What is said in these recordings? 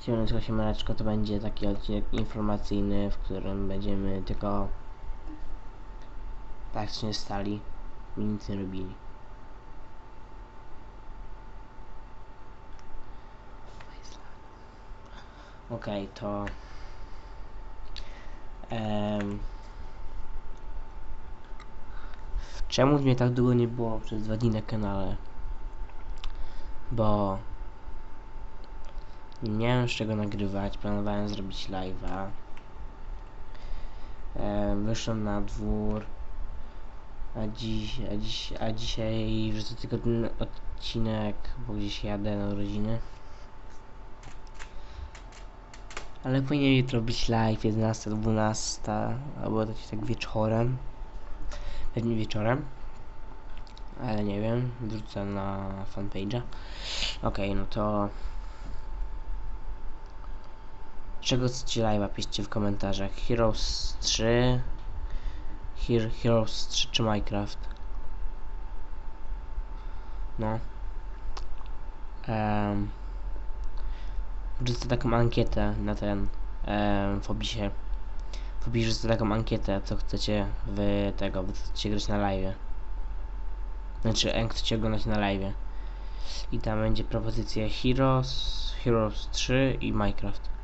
Siemaneczko, siemaneczko, to będzie taki odcinek informacyjny, w którym będziemy tylko praktycznie stali i nic nie robili. Okej, to... em, czemu mnie tak długo nie było przez dwa dni na kanale? Bo nie miałem z czego nagrywać, planowałem zrobić live'a. E, wyszłem na dwór, a dziś, a dziś, a dzisiaj wrzucę tylko ten odcinek, bo gdzieś jadę na urodziny. Ale powinien jutro być live 11, 12, albo tak, tak wieczorem. Pewnie wieczorem. Ale nie wiem, wrzucę na fanpage'a. Okej, no to Czego chcecie live'a? Piszcie w komentarzach. Heroes 3, Her Heroes 3 czy Minecraft? No. Um, wrzucę taką ankietę na ten em, w opisie. W wrzucę taką ankietę, co chcecie wy tego, wy chcecie grać na live. Znaczy, chcecie oglądać na live. I tam będzie propozycja Heroes, Heroes 3 i Minecraft.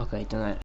Okej, to na,